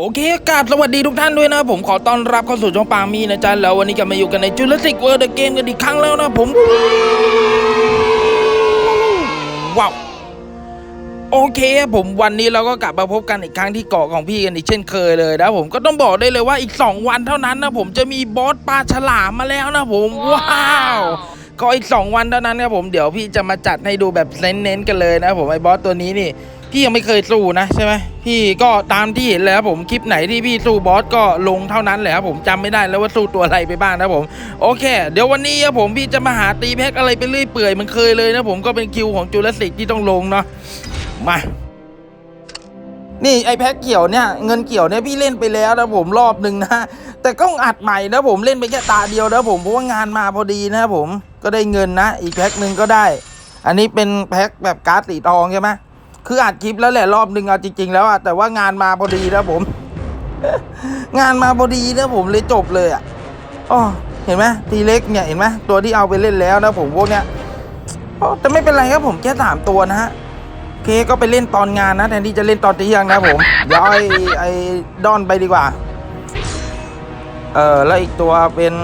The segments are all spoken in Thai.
โอเคกราบสวัสดีทุกท่านด้วยนะผมขอต้อนรับเข้าสู่ช่องปามีนะจ๊ะแล้ววันนี้กลับมาอยู่กันในจูเลสิกเวิร์ดเกมกันอีกครั้งแล้วนะผมว้าวโอเคครับผมวันนี้เราก็กลับมาพบกันอีกครั้งที่เกาะของพี่กันอีกเช่นเคยเลยนะผมก็ต้องบอกได้เลยว่าอีก 2 วันเท่านั้นนะผมจะมีบอสปลาฉลามมาแล้วนะผมว้าวก็อีก 2 วันเท่านั้นครับผมเดี๋ยวพี่จะมาจัดให้ดูแบบเน้นๆกันเลยนะผมไอ้บอสตัวนี้นี่ พี่ยังไม่เคยสู้นะใช่ไหมพี่ก็ตามที่เห็นเลยครับผมคลิปไหนที่พี่สู้บอสก็ลงเท่านั้นแหละผมจำไม่ได้แล้วว่าสู้ตัวอะไรไปบ้างนะผมโอเค เดี๋ยววันนี้ครับผมพี่จะมาหาตีแพ็กอะไรไปเรื่อยเปื่อยมันเคยเลยนะผมก็เป็นคิวของจูเลสิกที่ต้องลงเนาะมานี่ไอแพ็กเกี่ยวเนี่ยเงินเกี่ยวเนี่ยพี่เล่นไปแล้วนะผมรอบหนึ่งนะแต่ก็อัดใหม่นะผมเล่นไปแค่ตาเดียวนะผมเพราะว่างานมาพอดีนะผมก็ได้เงินนะอีกแพ็กหนึ่งก็ได้ อันนี้เป็นแพ็กแบบการ์ดสีทองใช่ไหม คืออัดคลิปแล้วแหละรอบหนึ่งเอาจริง ๆ แล้วอะแต่ว่างานมาพอดีนะผม งานมาพอดีนะผมเลยจบเลยอะอ๋อเห็นไหมทีเล็กเนี่ยเห็นไหมตัวที่เอาไปเล่นแล้วนะผมพวกเนี้ยแต่ไม่เป็นไรครับผมแค่สามตัวนะฮะเคก็ไปเล่นตอนงานนะแทนที่จะเล่นตอนเที่ยงนะผมเดี๋ยวไอ้ไอ้ดอนไปดีกว่า เออแล้วอีกตัวเป็น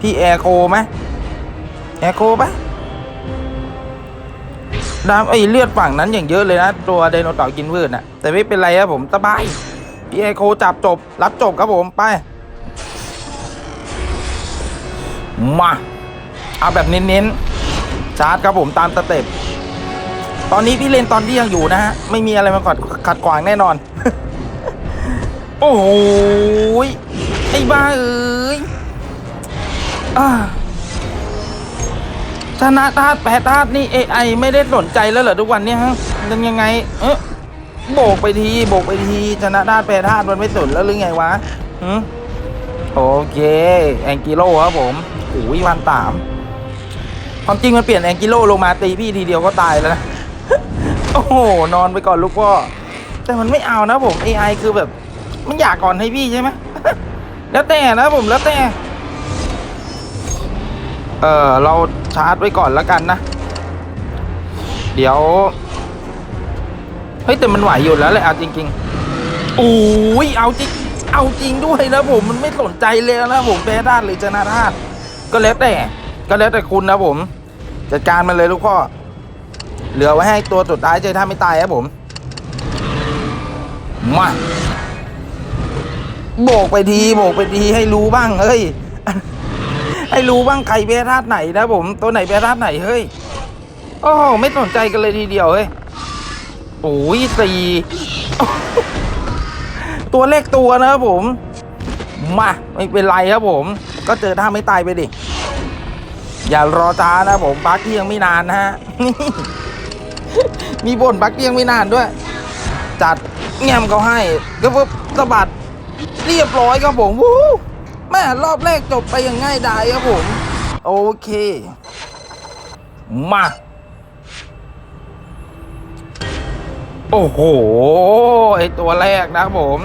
พี่แอร์โคไหมแอร์โคปะ ดามไอ้เลือดฝั่งนั้นอย่างเยอะเลยนะ ตัวไดโนเต่ากินพืชนะแต่ไม่เป็นไรครับผมสบายพี่แอโคจับจบ รับจบครับผมไป มาเอาแบบเน้นๆชาร์จครับผมตามสเต็ปตอนนี้พี่เลนตอนที่ยังอยู่นะฮะ ไม่มีอะไรมาขัดขัดขวางแน่นอน โอ้โหยไอ้บ้าเอ้ยอ่า ชนะธาตุแปดธาตุนี่ AI ไม่ได้สนใจแล้วเหรอทุกวันเนี้ยฮะยังยังไง เออโบกไปทีโบกไปทีชนะธาตุแปดธาตุมันไม่สนแล้วหรือไงวะหืมโอเคแองกิโลครับผมโอ้ยวันตามความจริงมันเปลี่ยนแองกิโลลงมาตีพี่ทีเดียวก็ตายแล้วนะโอ้โหนอนไปก่อนลูกพ่อแต่มันไม่เอานะผม AI คือแบบ มันอยากก่อนให้พี่ใช่ไหมแล้วแต่นะผมแล้วแต่ เออเรา ชาร์จไว้ก่อนแล้วกันนะ เดี๋ยว เฮ้ย แต่มันไหวอยู่แล้วแหละเอาจริงๆโอ้ยเอาจริง เอาจริงด้วยนะผมมันไม่สนใจเลยนะผมแพ้ธาตุหรือชนะธาตุก็แล้วแต่ ก็แล้วแต่คุณนะผม จัดการมันเลยลูกพ่อ เหลือไว้ให้ตัวสุดท้ายใจถ้าไม่ตายครับผม มาโบกไปทีโบกไปทีให้รู้บ้างเฮ้ย ให้รู้บ้างใครแพ้ธาตุไหนนะผมตัวไหนแพ้ธาตุไหนเฮ้ยโอ้ไม่สนใจกันเลยทีเดียวเฮ้ยโอ้ยสี่ตัวเลขตัวนะครับผม มาไม่เป็นไรครับผม ก็เจอท่าไม่ตายไปดิ อย่ารอช้านะผมบักที่ยังไม่นานนะฮะมีบ่นบักที่ยังไม่นานด้วย จัดแง้มเขาให้ก็ปุ๊บสะบัดเรียบร้อยครับผมวู้ แม่รอบแรกจบไปอย่างง่ายดายครับผม โอเค มา โอ้โห ไอตัวแรกนะผม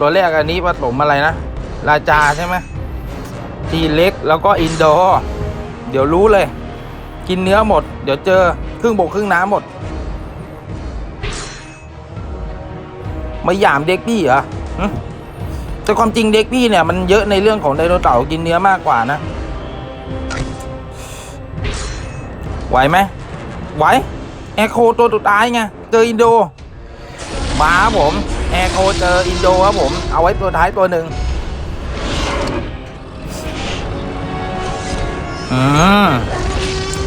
ตัวแรกอันนี้ผสมอะไรนะ ราจาใช่ไหมทีเล็กแล้วก็อินโดอร์เดี๋ยวรู้เลย กินเนื้อหมด เดี๋ยวเจอครึ่งบกครึ่งน้ำหมดมาหยามเด็กพี่เหรอ แต่ความจริงเด็กพี่เนี่ยมันเยอะในเรื่องของไดโนเสาร์กินเนื้อมากกว่านะ ไหวไหมไหวแอโคตัวสุดท้ายไงเจออินโดมาครับผมแอโคเจออินโดครับผม เอาไว้ตัวท้ายตัวหนึ่งอืม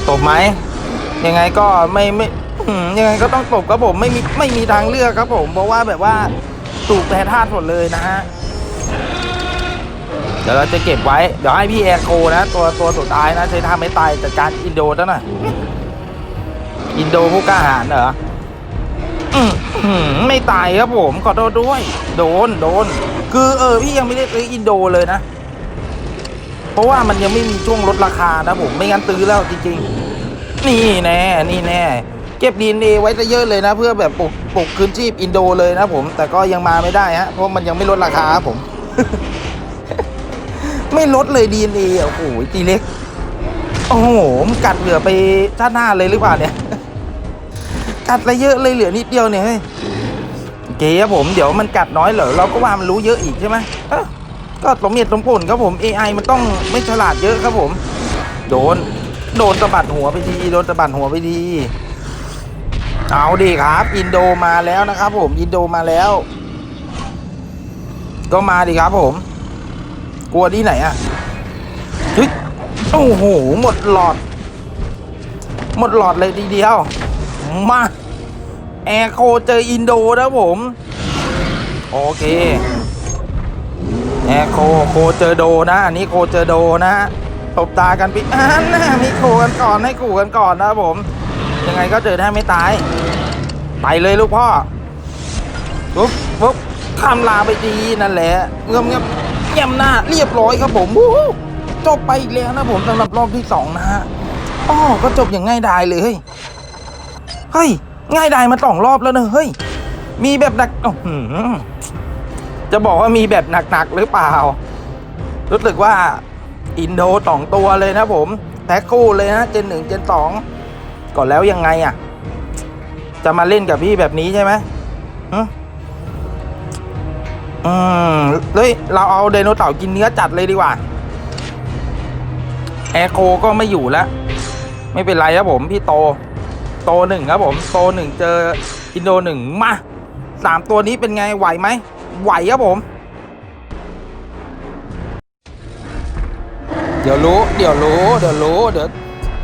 ตบไหมยังไงก็ไม่ไม่ยังไงก็ต้องตบครับผมไม่มีไม่มีทางเลือกครับผม เพราะว่าแบบว่าถูกแพ้ธาตุหมดเลยนะฮะ ดี๋ยวเราจะเก็บไว้ เดี๋ยวให้พี่แอร์โคนะ ตัวตัวสุดท้ายนะใช้ท่าไม่ตายจัดการอินโดซะหน่อยอินโดผู้กล้าหาญเหรอไม่ตายครับผมขอโทษด้วย โดนโดน คือเออพี่ยังไม่ได้ซื้ออินโดเลยนะ เพราะว่ามันยังไม่มีช่วงลดราคานะผมไม่งั้นตื้อแล้วจริงๆ นี่แน่นี่แน่ เก็บดีเไว้ซะเยอะเลยนะ เพื่อแบบปลุกปลุกคืนชีพอินโดเลยนะผม แต่ก็ยังมาไม่ได้ฮะเพราะมันยังไม่ลดราคาครับผม ไม่ลดเลยดีเโอ้โหตีเล็ก โอ้โหมันกัดเหลือไปชาติหน้าเลยหรือเปล่าเนี่ย กัดอะไรเยอะเลยเหลือนิดเดียวเนี่ยเฮ้ยเคครับผมเดี๋ยวมันกัดน้อยเหรอเราก็ว่ามันรู้เยอะอีกใช่ไหมก็สมเหตุสมผลครับผม AI มันต้องไม่ฉลาดเยอะครับผม โดน โดนสะบัดหัวไปทีโดนสะบัดหัวไปทีเอาดีครับ อินโดมาแล้วนะครับผมอินโดมาแล้ว ก็มาดิครับผม กลัวที่ไหนอะเฮ้ยโอ้โห หมดหลอด หมดหลอดเลยทีเดียว มา แอร์โคเจออินโดนะผม โอเค แอร์โคโคเจอโดนะ อันนี้โคเจอโดนะตบตากันไปอ่านนะมีขู่กันก่อนให้ขู่กันก่อนนะครับผม ยังไงก็เจอแทบไม่ตาย ไปเลยลูกพ่อปุ๊บปุ๊บคำลาไปดีนั่นแหละเงื่อมเงียบ เงียบหน้าเรียบร้อยครับผมวู้ฮู้จบไปอีกแล้วนะผมสำหรับรอบที่สองนะฮะอ๋อก็จบอย่างง่ายดายเลยเฮ้ยเฮ้ยง่ายดายมาสองรอบแล้วเนอะเฮ้ยมีแบบหนักอจะบอกว่ามีแบบหนักๆหรือเปล่า รู้สึกว่าอินโดสองตัวเลยนะผมแพ็คคู่เลยนะเจนหนึ่งเจนสองก่อนแล้วยังไงอะ จะมาเล่นกับพี่แบบนี้ใช่ไหมฮึ อืมเฮ้ยเราเอาไดโนเสาร์กินเนื้อจัดเลยดีกว่า แอโคก็ไม่อยู่แล้ว ไม่เป็นไรครับผม พี่โต โตหนึ่งครับผม โตหนึ่งเจออินโดหนึ่งมาสามตัวนี้เป็นไงไหวไหม ไหวครับผม เดี๋ยวรู้ เดี๋ยวรู้ เดี๋ยวรู้ เดี๋ยว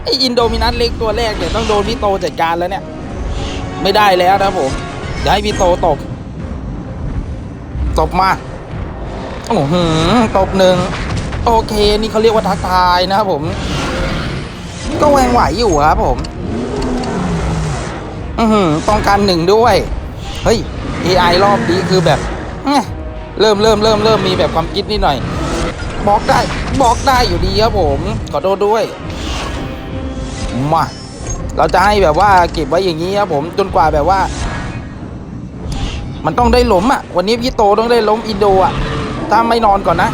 ไออินโดมินัสเล็กตัวแรกเดี๋ยวต้องโดนพี่โตจัดการแล้วเนี่ย ไม่ได้แล้วนะผมเดี๋ยวให้พี่โตตบ ตบมาโอ้โหตบหนึ่งโอเคนี่เขาเรียกว่าทักทายนะครับผม ก็แหวงไหวอยู่ครับผม อือหือต้องการหนึ่งด้วย เฮ้ย AI รอบนี้คือแบบเอ๊ะเริ่มเริ่มเริ่มเริ่มมีแบบความคิดนิดหน่อยบล็อกได้บล็อกได้อยู่ดีครับผมขอโทษด้วยมาเราจะให้แบบว่าเก็บไว้อย่างนี้ครับผมจนกว่าแบบว่า มันต้องได้ล้มอะ วันนี้พี่โตต้องได้ล้มอินโดอะ ถ้าไม่นอนก่อนนะ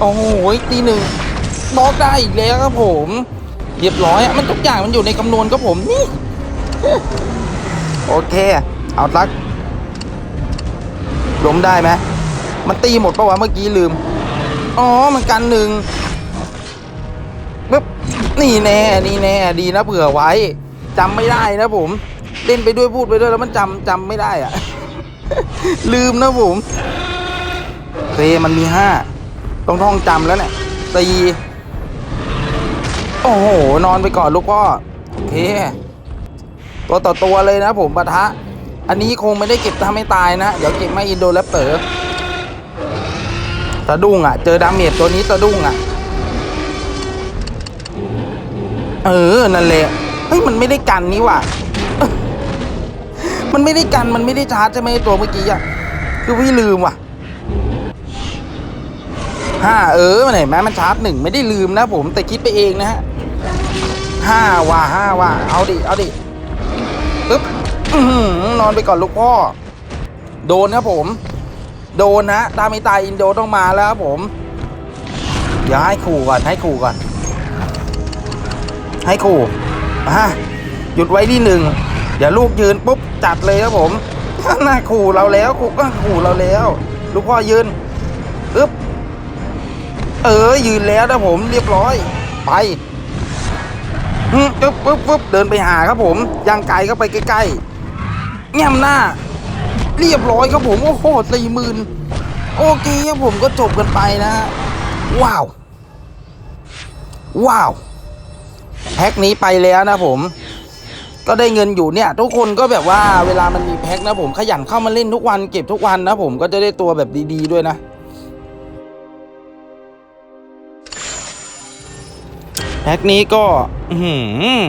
โอ้โหตีหนึ่งบล็อกได้อีกแล้วครับผม เรียบร้อยอะมันทุกอย่างมันอยู่ในคำนวณครับผมนี่ โอเค เอาสักล้มได้ไหมมันตีหมดปะวะเมื่อกี้ลืม อ๋อ มันกันหนึ่งปึ๊บ นี่แน่ นี่แน่ ดีนะเผื่อไว้จำไม่ได้นะผม เล่นไปด้วยพูดไปด้วยแล้วมันจำจำไม่ได้อะ ลืมนะผมเคมันมีห้าต้องท่องจำแล้วเนี่ยสีโอ้โห นอนไปก่อนลูกพ่อโอเค ตัวต่อตัวเลยนะผมปะทะ อันนี้คงไม่ได้เก็บทำให้ตายนะ เดี๋ยวเก็บไม่อินโดแรปเตอร์สะดุ้งอะ เจอดาเมจตัวนี้สะดุ้งอะ เออ นั่นแหละ เฮ้ย มันไม่ได้กันนี่ว่ะ มันไม่ได้กันมันไม่ได้ชาร์จใช่ไหมตัวเมื่อกี้อะคือพี่ลืมว่ะห้าเออมันเห็นไหมมันชาร์จหนึ่งไม่ได้ลืมนะผมแต่คิดไปเองนะฮะห้าว่ะห้าว่ะเอาดิเอาดิปึ๊บอนอนไปก่อนลูกพ่อ โดนครับผม โดนนะตาไม่ตายอินโดต้องมาแล้วครับผมเดี๋ยวให้ขู่ก่อนให้ขู่ก่อน ให้ขู่อะหยุดไว้ที่หนึ่งเดี๋ยวลูกยืนปุ๊บ จัดเลยครับผมหน้าขู่เราแล้วขู่ก็ขู่เราแล้วลูกพ่อยืนปึ๊บเออยืนแล้วนะผมเรียบร้อย ไปปึ๊บปึ๊บปึ๊บเดินไปหาครับผมย่างไกลเข้าไปใกล้ๆแง้มหน้า เรียบร้อยครับผมโอ้โหสี่หมื่นโอเคครับผมก็จบกันไปนะฮะว้าว ว้าวแพ็คนี้ไปแล้วนะผม ก็ได้เงินอยู่เนี่ย ทุกคนก็แบบว่าเวลามันมีแพ็คนะผมขยันเข้ามาเล่นทุกวันเก็บทุกวันนะผมก็จะได้ตัวแบบดีๆด้วยนะแพ็คนี้ก็อื้อหือ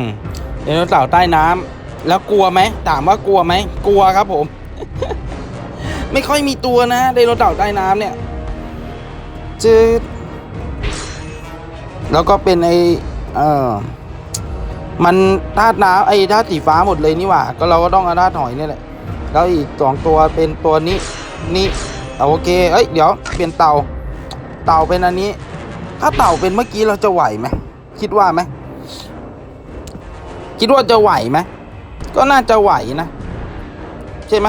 ไดโนเสาร์ใต้น้ำแล้วกลัวไหมถามว่ากลัวไหมกลัวครับผม ไม่ค่อยมีตัวนะไดโนเสาร์ใต้น้ำเนี่ยจืดแล้วก็เป็นไอเออ มันธาตุน้ำไอธาตุสีฟ้าหมดเลยนี่หว่า ก็เราก็ต้องเอาธาตุหอยนี่แหละ แล้วอีกสองตัวเป็นตัวนี้นี่เอาโอเค เอ้ย เดี๋ยวเปลี่ยนเต่า เต่าเป็นอันนี้ ถ้าเต่าเป็นเมื่อกี้เราจะไหวไหม คิดว่าไหม คิดว่าจะไหวไหม ก็น่าจะไหวนะ ใช่ไหม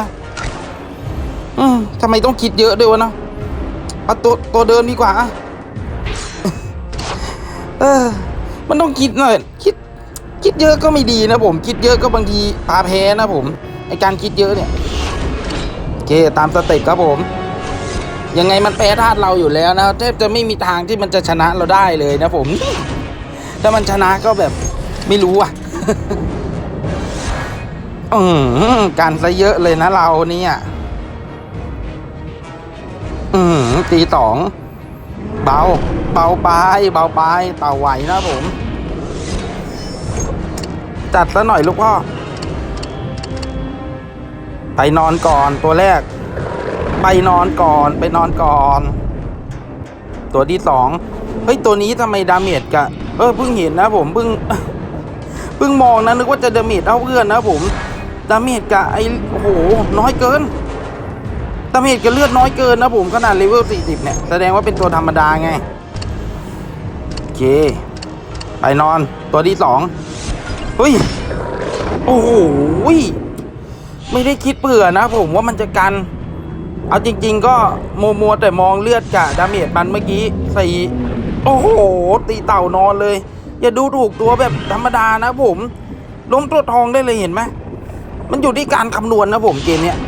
อืมทำไมต้องคิดเยอะด้วยวะเนาะเอาตัวตัวเดินดีกว่าอะเออ มันต้องคิดหน่อย คิด ดเยอะก็ไม่ดีนะผม คิดเยอะก็บางทีพาแพ้นะผมไอการคิดเยอะเนี่ยโอเคตามสเต็ปครับผม ยังไงมันแพ้ธาตุเราอยู่แล้วนะแทบจะไม่มีทางที่มันจะชนะเราได้เลยนะผม ถ้ามันชนะก็แบบไม่รู้อะอืมการซะเยอะเลยนะเราเนี่ย อืมตีสองเบา เบาไปเบาไปเต่าไหวนะผม จัดซะหน่อยลูกพ่อ ไปนอนก่อนตัวแรก ไปนอนก่อนไปนอนก่อน ตัวที่สองเฮ้ยตัวนี้ทำไมดาเมจกะเออเพิ่งเห็นนะผมเพิ่งเพิ่งมองนะนึกว่าจะดาเมจเท่าเพื่อนนะผมดาเมจกะไอโอ้โหน้อยเกินดาเมจกับเลือดน้อยเกินนะผมขนาดเลเวล40เนี่ยแสดงว่าเป็นตัวธรรมดาไงโอเคไปนอนตัวที่สอง เฮ้ย โอ้โหไม่ได้คิดเผื่อนะผมว่ามันจะกัน เอาจริง ๆ ก็มัวมัวๆแต่มองเลือดกะดาเมจมันเมื่อกี้ใส่โอ้โห ตีเต่านอนเลย อย่าดูถูกตัวแบบธรรมดานะผม ล้มตัวทองได้เลยเห็นไหมมันอยู่ที่การคำนวณนะผมเกมเนี้ย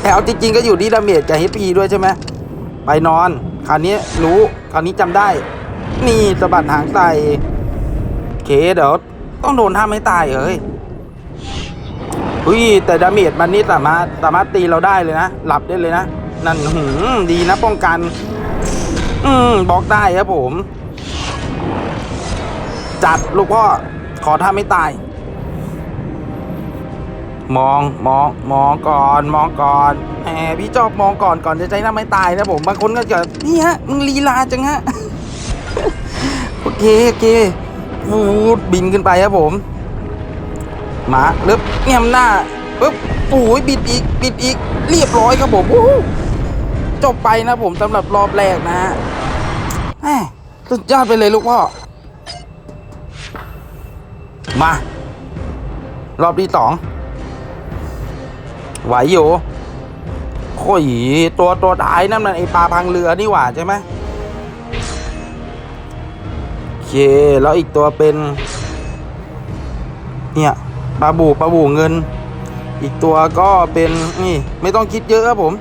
แต่เอาจริงๆก็อยู่ที่ดาเมจกับ HP ด้วยใช่ไหมไปนอน คราวนี้รู้ คราวนี้จำได้ นี่สะบัดหางใส่ เคเดี๋ยวต้องโดนท่าไม่ตายเอ้ยอุ้ยแต่ดาเมจมันนี่สามารถสามารถตีเราได้เลยนะ หลับได้เลยนะ นั่นหืมดีนะป้องกัน อืมบล็อกได้ครับผม จัดลูกพ่อ ขอท่าไม่ตาย มองมองมองก่อน มองก่อนแหมพี่ชอบมองก่อนก่อนจะใช้หน้าไม่ตายนะผมบางคนก็จะนี่ฮะมึงลีลาจังฮะ โอเคโอเค บินขึ้นไปครับผมมาเลิบเงียมหน้าปึ๊บโอ้ยบิดอีกบิดอีกเรียบร้อยครับผมจบไปนะผมสำหรับรอบแรกนะฮะแหมสุดยอดไปเลยลูกพ่อมา รอบที่สองไหวอยู่โอ้ยตัวตัวท้ายนั่นมันไอปลาพังเรือนี่หว่าใช่ไหม เค แล้วอีกตัวเป็น เนี่ยปลาบูปลาบูเงิน อีกตัวก็เป็นนี่ไม่ต้องคิดเยอะครับผม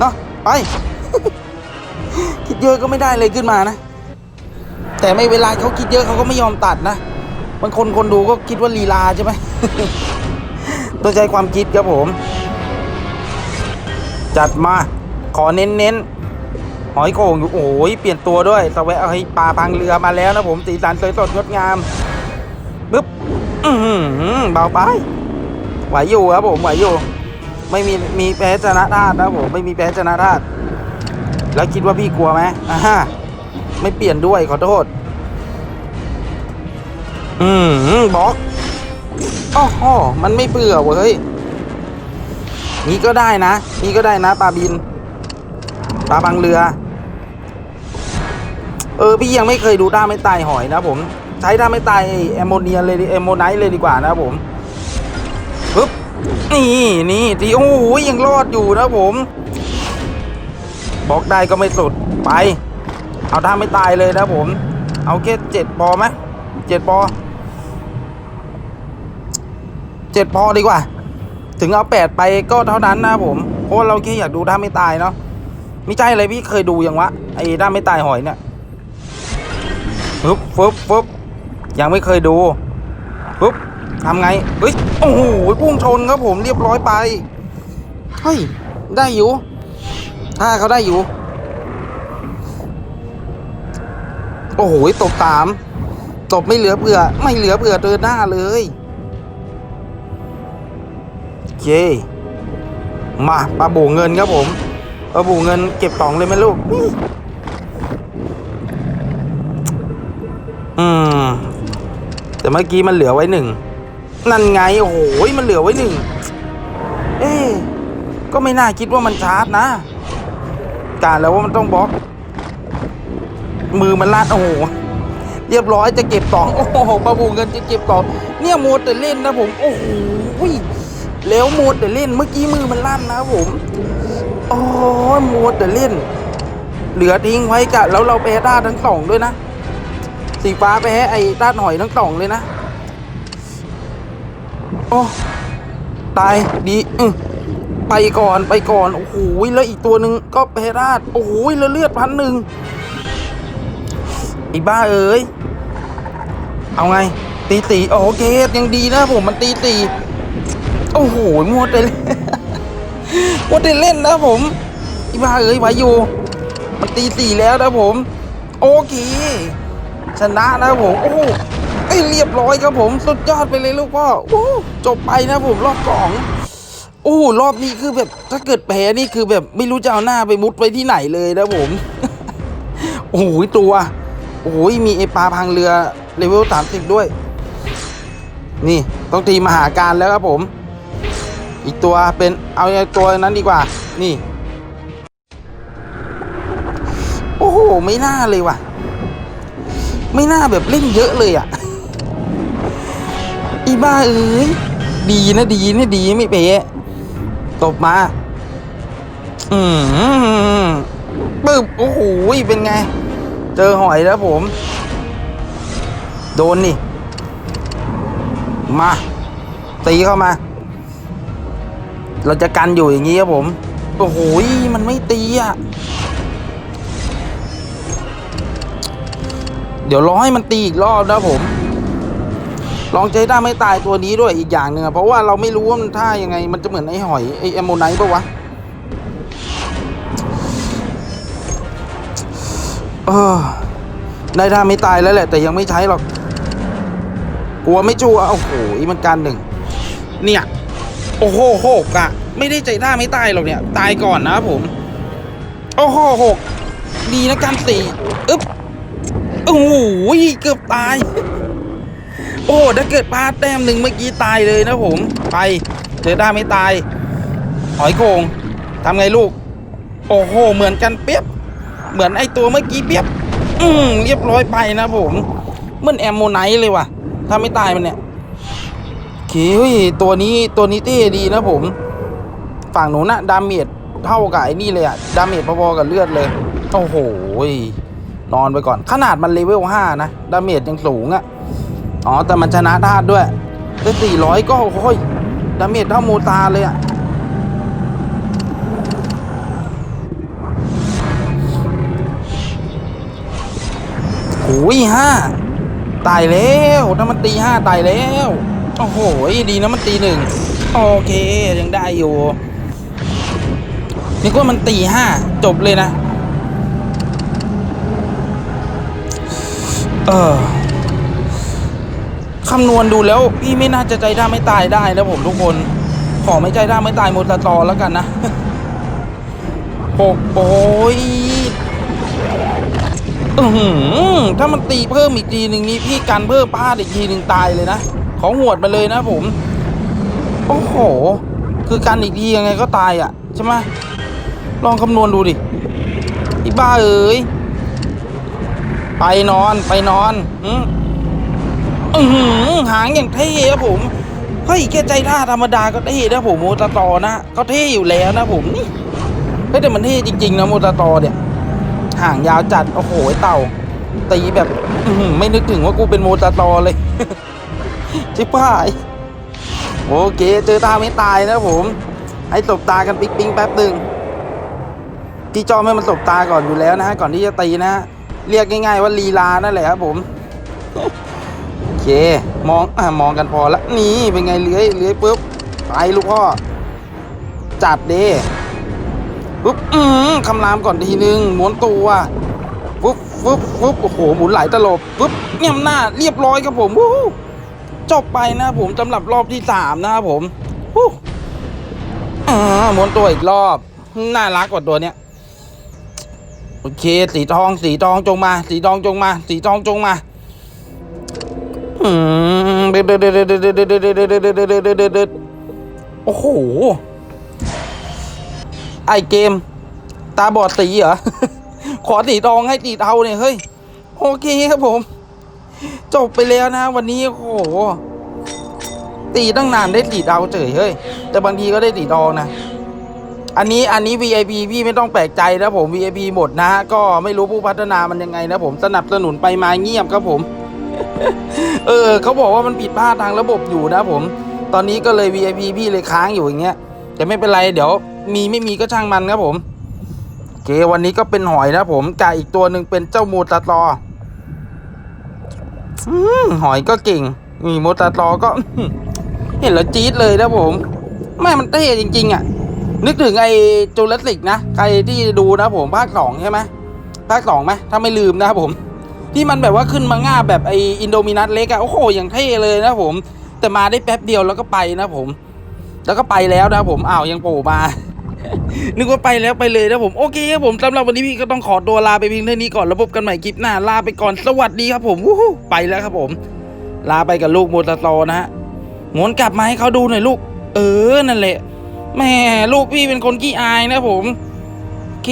เนาะไป คิดเยอะก็ไม่ได้เลยขึ้นมานะ แต่ไม่เวลาเขาคิดเยอะเขาก็ไม่ยอมตัดนะบางคนคนดูก็คิดว่าลีลาใช่ไหมต้องใช้ความคิดครับผม จัดมาขอเน้นเน้นๆ หอยโข่งอยู่โอ้ยเปลี่ยนตัวด้วยสวะให้ปลาพังเรือมาแล้วนะผมสีสันสวยสดงดงามปึ๊บอือหือเบาไปไหวอยู่ครับผมไหวอยู่ไม่มีมีแพ้ชนะธาตุนะผมไม่มีแพ้ชนะธาตุแล้วคิดว่าพี่กลัวไหมอ่าฮะไม่เปลี่ยนด้วยขอโทษ อืมบล็อกโอ้โหมันไม่เบื่อเว้ยนี่ก็ได้นะ นี่ก็ได้นะปลาบินปลาบังเรือ เออพี่ยังไม่เคยดูด้าไม่ตายหอยนะผมใช้ด้าไม่ตายแอมโมเนียเลยแอมโมไนท์เลยดีกว่านะผมปึ๊บนี่นี่ทีโอ้โหยังรอดอยู่นะผมบล็อกได้ก็ไม่สุดไป เอาด้าไม่ตายเลยนะผม เอาแค่เจ็ดปอไหมเจ็ดปอเจ็ดพอดีกว่า ถึงเอาแปดไปก็เท่านั้นนะผม เพราะเราแค่อยากดูด้าไม่ตายเนาะไม่ใช่อะไรพี่เคยดูยังวะไอ้ด้าไม่ตายหอยเนี่ย ฟึบฟึบฟึบยังไม่เคยดูฟึบทำไงเฮ้ยโอ้โหพุ่งชนครับผมเรียบร้อยไปเฮ้ยได้อยู่ ถ้าเขาได้อยู่ โอ้โหตบตามตบไม่เหลือเผื่อ ไม่เหลือเผื่อเดินหน้าเลยโอเคมาปลาบูเงินครับผมปลาบูเงินเก็บกล่องเลยไหมลูก อืม แต่เมื่อกี้มันเหลือไว้หนึ่ง นั่นไง โอ้โหมันเหลือไว้หนึ่ง เอ๊ก็ไม่น่าคิดว่ามันชาร์จนะการแล้วว่ามันต้องบล็อก มือมันลาดโอ้โห เรียบร้อยจะเก็บกล่องโอ้โหปลาบูเงินจะเก็บกล่องเนี่ยโมัวแต่เล่นนะผม โอ้โหแล้วโมดแต่เล่น เมื่อกี้มือมันลั่นนะผมโอ้ยโมดแต่เล่น เหลือทิ้งไว้กะแล้วเราแพ้ด้าทั้งสองด้วยนะ สีฟ้าไปแพ้ไอ้ด้านหอยทั้งสองเลยนะ โอ้ ตายดีอืไปก่อนไปก่อน โอ้โหแล้วอีกตัวหนึ่งก็แพ้ด้านโอ้โหแล้วเลือดพันหนึ่งไอ้บ้าเอ้ย เอาไง ตีตีโอเคยังดีนะผมมันตีตีโอ้โหมัวแต่เล่นมัวแต่เล่นนะผมไอ้บ้าเอ้ยไหวอยู่ มันตีสี่แล้วนะผม โอเค ชนะนะผม โอ้โหเอ้ยเรียบร้อยครับผม สุดยอดไปเลยลูกพ่อโอ้จบไปนะผมรอบสองโอ้รอบนี้คือแบบถ้าเกิดแพ้นี่คือแบบไม่รู้จะเอาหน้าไปมุดไว้ที่ไหนเลยนะผม โอ้โหตัว โอ้โหมีไอปลาพังเรือเลเวลสามสิบด้วย นี่ต้องตีมหาการแล้วครับผม อีกตัวเป็นเอาไอตัวนั้นดีกว่า นี่ โอ้โห ไม่น่าเลยว่ะ ไม่น่าแบบเล่นเยอะเลยอะ อีบ้าเอ้ย ดีนะดีนะดีไม่เป๊ะตบมา อืมปึ๊บ โอ้โห เป็นไง เจอหอยแล้วผม โดนนี่ มา ตีเข้ามา เราจะกันอยู่อย่างนี้ครับผม โอ้โห มันไม่ตีอะ เดี๋ยวรอให้มันตีอีกรอบนะผม ลองใจได้ไม่ตายตัวนี้ด้วยอีกอย่างหนึ่งเพราะว่าเราไม่รู้ว่ามันท่ายังไง มันจะเหมือนไอ้หอยไอ้แอมโมไนท์ปะวะเออได้ท่าไม่ตายแล้วแหละ แต่ยังไม่ใช้หรอก กลัวไม่จัวโอ้โหอีมันการหนึ่ง เนี่ย โอ้โหหกอะไม่ได้ใจท่าไม่ตายหรอกเนี่ย ตายก่อนนะผม โอ้โหหกดีนะการสี่อึ๊บ โอ้โหเกือบตาย โอ้ถ้าเกิดพลาดแต้มหนึ่งเมื่อกี้ตายเลยนะผม ไปเจอได้ไม่ตาย หอยโขงทำไงลูก โอ้โห เหมือนกันเปียบ เหมือนไอตัวเมื่อกี้เปียบ อืมเรียบร้อยไปนะผมเหมือนแอมโมไนท์เลยว่ะ ถ้าไม่ตายมันเนี่ยเฮ้ยตัวนี้ตัวนี้เท่ดีนะผม ฝั่งหนูนะดาเมจเท่ากับไอ้นี่เลยอะดาเมจพอๆกับเลือดเลย โอ้โห นอนไปก่อน ขนาดมันเลเวลห้านะ ดาเมจยังสูงอะอ๋อ แต่มันชนะธาตุด้วยได้สี่ร้อยก็โอ้ยดาเมจเท่าโมตาเลยอะโอ้ยห้าตายแล้วถ้ามันตีห้าตายแล้ว โอ้โห ดีนะมันตีหนึ่งโอเค ยังได้อยู่นี่ก็มันตีห้าจบเลยนะ เออคำนวณดูแล้ว พี่ไม่น่าจะใจด้าไม่ตายได้นะผมทุกคน ขอไม่ใจด้าไม่ตายโมตาตอแล้วกันนะหกโอ้ยอือหือถ้ามันตีเพิ่มอีกทีหนึ่งนี้พี่กันเพิ่มพลาดอีกทีหนึ่งตายเลยนะ ของหวดมาเลยนะผม โอ้โห คือกันอีกทียังไงก็ตายอะ ใช่ไหมลองคำนวณดูดิอีบ้าเอ๋ย ไปนอนไปนอนอืมอือหือหางอย่างเท่ครับผมเฮ้ยแค่ใจท่าธรรมดาก็เท่นะผมโมตาตอนะก็เท่อยู่แล้วนะผมนี่เฮ้ยแต่มันเท่จริงๆนะโมตาตอเนี่ยหางยาวจัดโอ้โหเต่าตีแบบไม่นึกถึงว่ากูเป็นโมตาตอเลยชิบหายโอเค เจอตาไม่ตายนะผม ให้ตบตากันปิ๊งปิ๊งแป๊บหนึ่งที่จอมให้มันตบตาก่อนอยู่แล้วนะฮะก่อนที่จะตีนะฮะ เรียกง่ายๆว่าลีลานั่นแหละครับผมโอเคมองอะมองกันพอละนี่เป็นไงเลื้อยเลื้อยปุ๊บไปลูกพ่อจัดเด้ปุ๊บอืมคำรามก่อนทีนึงม้วนตัวปุ๊บปุ๊บปุ๊บโอ้โหหมุนหลายตลบปุ๊บเงียบหน้าเรียบร้อยครับผมวู้จบไปนะผมสำหรับรอบที่สามนะครับผมวู้อ่าม้วนตัวอีกรอบน่ารักกว่าตัวเนี้ย โอเค สีทอง สีทองจงมา สีทองจงมา สีทองจงมาอืมเด็ดเด็ดเด็ดเด็ดเด็ดเด็ดเด็ดเด็ดเด็ดเด็ดเด็ดเด็ดเด็ดเด็ดโอ้โห ไอเกม ตาบอดสีเหรอ ขอสีทองให้สีเทาเนี่ยเฮ้ย โอเคครับผม จบไปแล้วนะ วันนี้ โอ้โห ตีตั้งนานได้สีเดาเฉยเฮ้ย แต่บางทีก็ได้สีทองนะ อันนี้อันนี้ VIP พี่ไม่ต้องแปลกใจนะผม VIP หมดนะก็ไม่รู้ผู้พัฒนามันยังไงนะผมสนับสนุนไปมาเงียบครับผม เออเขาบอกว่ามันผิดพลาดทางระบบอยู่นะผม ตอนนี้ก็เลย VIP พี่เลยค้างอยู่อย่างเงี้ยแต่ไม่เป็นไรเดี๋ยว มีไม่มีก็ช่างมันครับผมโอเควันนี้ก็เป็นหอยนะผมกาอีกตัวหนึ่งเป็นเจ้ามูตาตอหอยก็เก่งมีมูตาตอก็ เห็นแล้วจี๊ดเลยนะผมแม่มันเท่จริง ๆ อะ นึกถึงไอ้จูเลสิกนะ ใครที่ดูนะผมภาคสองใช่ไหมภาคสองไหมถ้าไม่ลืมนะครับผม ที่มันแบบว่าขึ้นมาง่าแบบไออินโดมินัสเล็กอะโอ้โหอย่างเท่เลยนะผม แต่มาได้แป๊บเดียวแล้วก็ไปนะผม แล้วก็ไปแล้วนะผมอ้าวยังโผล่มา นึกว่าไปแล้วไปเลยนะผมโอเคครับผมสำหรับวันนี้พี่ก็ต้องขอตัวลาไปเพียงเท่านี้ก่อนแล้วพบกันใหม่คลิปหน้าลาไปก่อนสวัสดีครับผมวู้ฮู้ไปแล้วครับผม ลาไปกับลูกโมตาโตนะฮะหมุนกลับมาให้เขาดูหน่อยลูก เออนั่นแหละ แม่ลูกพี่เป็นคนขี้อายนะผมโอเค